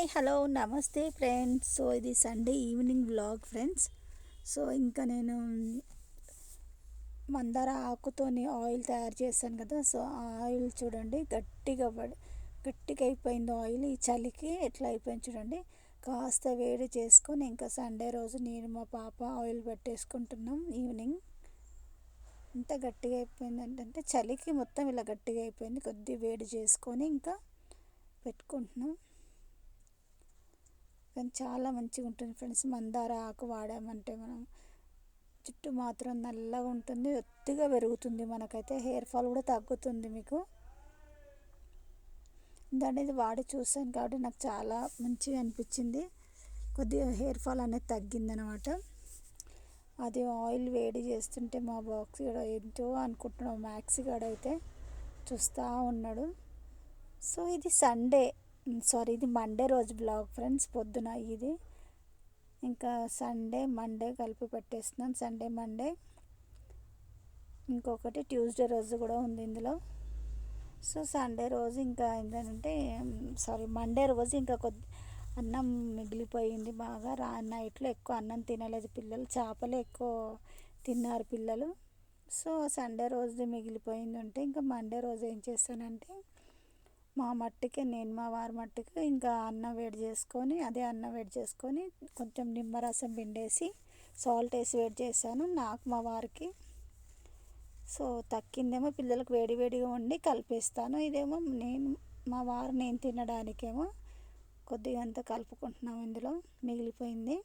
Hi hello namaste friends. So ఇది Sunday evening blog friends. So ఇంకా నేను మందార ఆకుతోని ఆయిల్ తయారు చేశాను కదా సో ఆ ఆయిల్ చూడండి గట్టిగా పడి గట్టిగా అయిపోయింది ఆయిల్. ఈ చలికి ఎట్లా అయిపోయింది చూడండి. కాస్త వేడి చేసుకొని ఇంకా సండే రోజు నేను మా పాప ఆయిల్ పెట్టేసుకుంటున్నాం ఈవినింగ్. ఇంత గట్టిగా అయిపోయింది అంటే చలికి మొత్తం ఇలా గట్టిగా అయిపోయింది. కొద్ది వేడి చేసుకొని ఇంకా పెట్టుకుంటున్నాం. కానీ చాలా మంచిగా ఉంటుంది ఫ్రెండ్స్. మందార ఆకు వాడామంటే మనం జుట్టు మాత్రం నల్లగా ఉంటుంది. ఒత్తిగా పెరుగుతుంది మనకైతే. హెయిర్ ఫాల్ కూడా తగ్గుతుంది మీకు. దాన్ని ఇది వాడి చూసాను కాబట్టి నాకు చాలా మంచిగా అనిపించింది. కొద్దిగా హెయిర్ ఫాల్ అనేది తగ్గిందనమాట. అది ఆయిల్ వేడి చేస్తుంటే మా బాక్స్ కూడా ఎంతో అనుకుంటున్నాం. మ్యాక్సీ గడ అయితే చూస్తూ ఉన్నాడు. సో ఇది సండే. సారీ ఇది మండే రోజు బ్లాగ్ ఫ్రెండ్స్ పొద్దున ఇది. ఇంకా సండే మండే కలిపి పెట్టేస్తున్నాను. సండే మండే ఇంకొకటి ట్యూస్డే రోజు కూడా ఉంది ఇందులో. సో సండే రోజు ఇంకా ఏంటంటే సారీ మండే రోజు ఇంకా కొద్ది అన్నం మిగిలిపోయింది బాగా. రా నైట్లో ఎక్కువ అన్నం తినలేదు పిల్లలు. చేపలు ఎక్కువ తిన్నారు పిల్లలు. సో సండే రోజు మిగిలిపోయింది ఉంటే ఇంకా మండే రోజు ఏం చేస్తానంటే మా మట్టుకి నేను మా వారి మట్టుకి ఇంకా అన్నం వేడి చేసుకొని అదే అన్నం వేడి చేసుకొని కొంచెం నిమ్మరసం పిండేసి సాల్ట్ వేసి వేడి చేశాను నాకు మా వారికి. సో తక్కిందేమో పిల్లలకు వేడి వేడిగా వండి కలిపేస్తాను. ఇదేమో నేను మా వారు నేను తినడానికేమో కొద్దిగా అంతా కలుపుకుంటున్నాం ఇందులో మిగిలిపోయింది.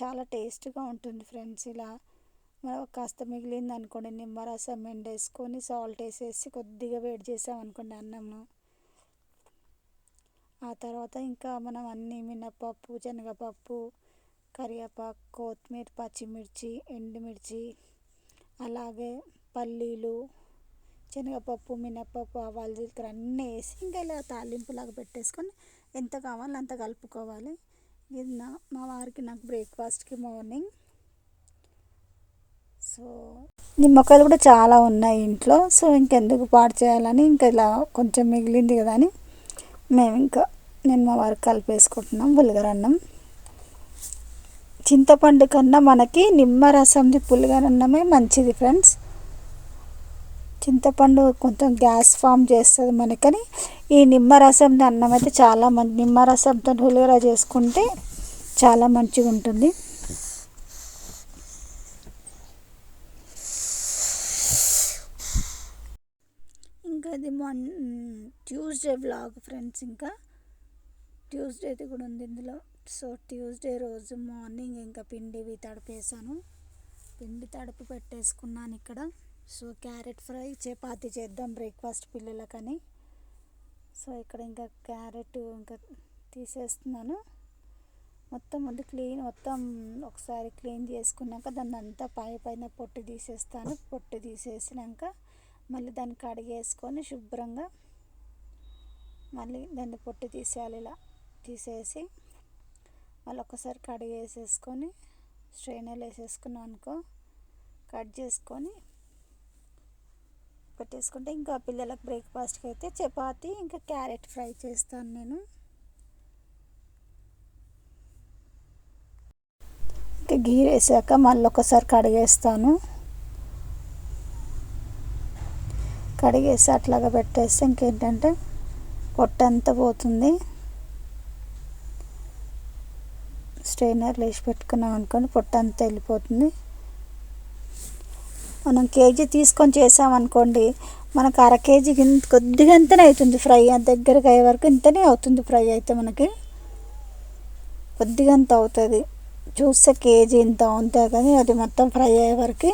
చాలా టేస్ట్గా ఉంటుంది ఫ్రెండ్స్ ఇలా కాస్త మిగిలింది అనుకోండి నిమ్మరసం ఎండేసుకొని సాల్ట్ వేసేసి కొద్దిగా వేడి చేసామనుకోండి అన్నము ఆ తర్వాత ఇంకా మనం అన్ని మినపప్పు శనగపప్పు కరివేపాకు కొత్తిమీర పచ్చిమిర్చి ఎండుమిర్చి అలాగే పల్లీలు శనగపప్పు మినపప్పు ఆవాలు జీలకర్ర అన్నీ వేసి ఇంకా ఇలా తాలింపులాగా పెట్టేసుకొని ఎంత కావాలో అంత కలుపుకోవాలి. ఇది నా మా వారికి నాకు బ్రేక్ఫాస్ట్కి మార్నింగ్ సో నిమ్మకాయలు కూడా చాలా ఉన్నాయి ఇంట్లో. సో ఇంకెందుకు పాడు చేయాలని ఇంకా ఇలా కొంచెం మిగిలింది కదా అని మేము ఇంకా నేను మా వారికి కలిపేసుకుంటున్నాం పులిగరన్నం చింతపండు కన్నా మనకి నిమ్మరసంది పులిగరన్నమే మంచిది ఫ్రెండ్స్. చింతపండు కొంచెం గ్యాస్ ఫామ్ చేస్తుంది మనకని. ఈ నిమ్మరసంది అన్నం అయితే చాలా మంచి నిమ్మరసంతో పులిగర చేసుకుంటే చాలా మంచిగా ఉంటుంది ఇంకా ఇది మొన్ ట్యూస్డే వ్లాగ్ ఫ్రెండ్స్ ఇంకా. ట్యూస్డేది కూడా ఉంది ఇందులో. సో ట్యూస్డే రోజు మార్నింగ్ ఇంకా పిండివి తడిపేసాను పిండి తడుపు పెట్టేసుకున్నాను ఇక్కడ. సో క్యారెట్ ఫ్రై చపాతి చేద్దాం బ్రేక్ఫాస్ట్ పిల్లలకని. సో ఇక్కడ ఇంకా క్యారెట్ ఇంకా తీసేస్తున్నాను. మొత్తం ముందు క్లీన్ మొత్తం ఒకసారి క్లీన్ చేసుకున్నాక దాన్ని అంతా పై పైన పొట్టు తీసేస్తాను. పొట్టు తీసేసినాక మళ్ళీ దాన్ని కడిగేసుకొని శుభ్రంగా మళ్ళీ దాన్ని పొట్టు తీసేయాలి ఇలా. తీసేసి మళ్ళీ ఒకసారి కడిగేసేసుకొని స్ట్రైనర్లు వేసేసుకున్నాం అనుకో కట్ చేసుకొని పెట్టేసుకుంటే ఇంకా పిల్లలకు బ్రేక్ఫాస్ట్కి అయితే చపాతి ఇంకా క్యారెట్ ఫ్రై చేస్తాను నేను. ఇంకా గీ వేసాక మళ్ళీ ఒకసారి కడిగేస్తాను. కడిగేసి అట్లాగా పెట్టేస్తే ఇంకేంటంటే పొట్టంతా పోతుంది. స్ట్రైనర్ వేసి పెట్టుకున్నాం అనుకోండి పొట్టంతా వెళ్ళిపోతుంది. మనం కేజీ తీసుకొని చేసామనుకోండి మనకు అర కేజీ కొద్దిగా అంతనే అవుతుంది ఫ్రై. దగ్గరకు అయ్యే వరకు ఇంతనే అవుతుంది ఫ్రై అయితే మనకి. కొద్దిగా అంత అవుతుంది. చూస్తే కేజీ ఇంత ఉంటుంది కానీ అది మొత్తం ఫ్రై అయ్యే వరకు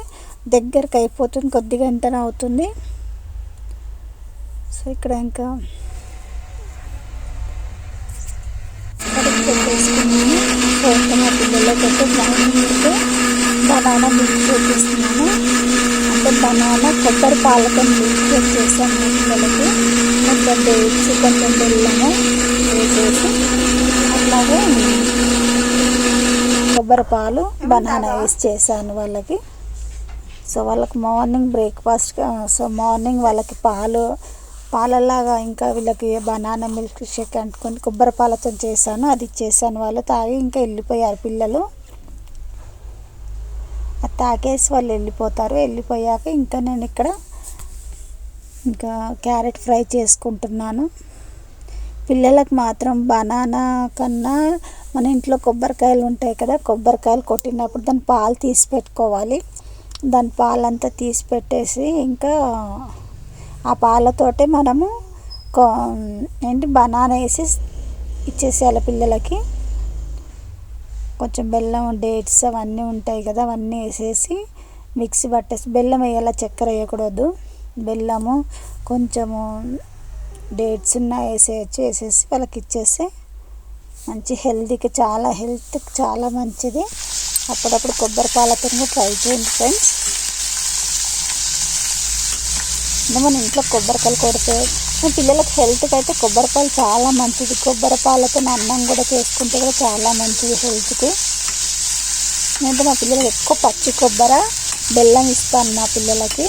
దగ్గరకు అయిపోతుంది కొద్దిగా ఇంతనే అవుతుంది. ఇక్కడ ఇంకా. పెట్టేసుకున్నాను. సో ఇంకా మా పిల్లలకైతే మార్నింగ్ బనానా మిల్క్ చేపిస్తున్నాను అంటే బనానా కొబ్బరి పాలతో మిల్క్ షేక్ చేశాను మా పిల్లలకి. కొంచెం డేట్స్ కొంచెం బెల్లము వేసేసి అట్లాగే కొబ్బరి పాలు బనానా వేసి చేశాను వాళ్ళకి. సో వాళ్ళకి మార్నింగ్ బ్రేక్ఫాస్ట్ సో మార్నింగ్ వాళ్ళకి పాలు పాలల్లాగా ఇంకా వీళ్ళకి బనానా మిల్క్ షేక్ అంటుకొని కొబ్బరి పాలతో చేశాను. అది ఇచ్చేసాను వాళ్ళు. తాగి ఇంకా వెళ్ళిపోయారు పిల్లలు. అది తాగేసి వాళ్ళు వెళ్ళిపోతారు. వెళ్ళిపోయాక ఇంకా నేను ఇక్కడ ఇంకా క్యారెట్ ఫ్రై చేసుకుంటున్నాను. పిల్లలకు మాత్రం బనానా కన్నా మన ఇంట్లో కొబ్బరికాయలు ఉంటాయి కదా కొబ్బరికాయలు కొట్టినప్పుడు దాని పాలు తీసి పెట్టుకోవాలి. దాని పాలంతా తీసి పెట్టేసి ఇంకా ఆ పాలతోటే మనము ఏంటి బనానా వేసి ఇచ్చేసేయాలి పిల్లలకి. కొంచెం బెల్లం డేట్స్ అవన్నీ ఉంటాయి కదా అవన్నీ వేసేసి మిక్సీ పట్టేసి బెల్లం వేయాలి చక్కెర వేయకూడదు. బెల్లము కొంచెము డేట్స్ ఉన్న వేసేయచ్చు వేసేసి వాళ్ళకి ఇచ్చేస్తే మంచి హెల్తీకి చాలా హెల్త్కి చాలా మంచిది. అప్పుడప్పుడు కొబ్బరి పాలతో ట్రై చేయండి ఫ్రెండ్స్. అంటే మన ఇంట్లో కొబ్బరికాయలు కొడితే మన పిల్లలకి హెల్త్కి అయితే కొబ్బరిపాలు చాలా మంచిది. కొబ్బరిపాలతో అన్నం కూడా చేసుకుంటే కూడా చాలా మంచిది హెల్త్కి నేనైతే మా పిల్లలకి ఎక్కువ పచ్చి కొబ్బరి బెల్లం ఇస్తాను మా పిల్లలకి.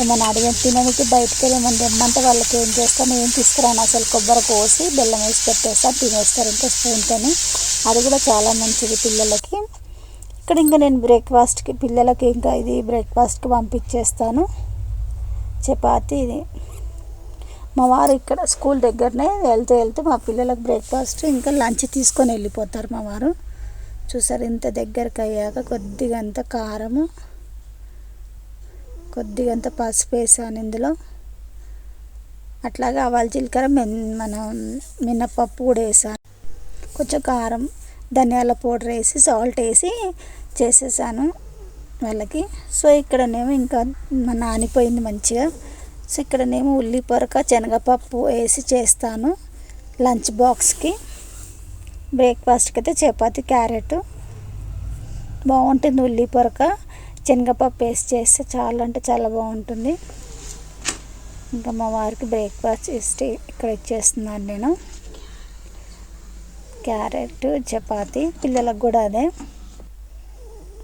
ఏమైనా అడిగిన తినడానికి బయటకు వెళ్ళమని తెమ్మంటే వాళ్ళకి ఏం చేస్తాను ఏం తీసుకురాను అసలు కొబ్బరి కోసి బెల్లం వేసి పెట్టేస్తాను తినేస్తారు ఇంకా స్పూన్తోని అది కూడా చాలా మంచిది పిల్లలకి. ఇక్కడ ఇంకా నేను బ్రేక్ఫాస్ట్కి పిల్లలకి ఇంకా ఇది బ్రేక్ఫాస్ట్కి పంపించేస్తాను. చపాతి ఇది. మా వారు ఇక్కడ స్కూల్ దగ్గరనే వెళ్తూ వెళ్తూ మా పిల్లలకు బ్రేక్ఫాస్ట్ ఇంకా లంచ్ తీసుకొని వెళ్ళిపోతారు మా వారు. చూసారు ఇంత దగ్గరకు అయ్యాక కొద్దిగా అంత కారము కొద్దిగా అంత పసుపు వేసాను ఇందులో. అట్లాగే ఆవాల జీలకర్ర మెన్ మనం మినప్పప్పు కూడా వేసాను. కొంచెం కారం ధనియాల పౌడర్ వేసి సాల్ట్ వేసి చేసేసాను. వాళ్ళకి. సో ఇక్కడనేమో ఇంకా మా నానిపోయింది మంచిగా. సో ఇక్కడనేమో ఉల్లి పొరక శనగపప్పు వేసి చేస్తాను లంచ్ బాక్స్కి. బ్రేక్ఫాస్ట్కి అయితే చపాతి క్యారెట్. బాగుంటుంది ఉల్లి పొరక శనగపప్పు వేసి చేస్తే చాలా అంటే చాలా బాగుంటుంది. ఇంకా మా వారికి బ్రేక్ఫాస్ట్ ఇస్తే ఇక్కడ ఇచ్చేస్తున్నాను నేను. క్యారెట్ చపాతి పిల్లలకు కూడా అదే.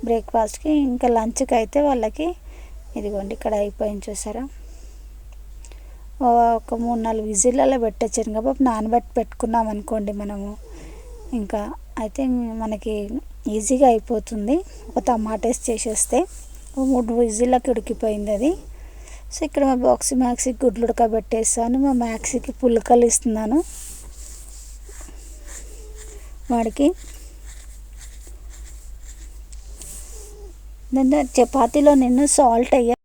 బ్రేక్ఫాస్ట్కి ఇంకా లంచ్కి అయితే వాళ్ళకి ఇదిగోండి ఇక్కడ అయిపోయింది చూసారా? ఒక మూడు నాలుగు విజిల్లలో పెట్టే కాబట్టి నానబెట్టి పెట్టుకున్నాం అనుకోండి మనము. ఇంకా అయితే మనకి ఈజీగా అయిపోతుంది. ఒక టమాటేస్ చేసేస్తే మూడు విజిల్లోకి ఉడికిపోయింది అది. సో ఇక్కడ మా బాక్స్ మ్యాక్సీకి గుడ్లు ఉడకబెట్టేసాను మా మ్యాక్సీకి పుల్కలు ఇస్తున్నాను. వాడికి చపాతీలో నేను సాల్ట్ అయ్యా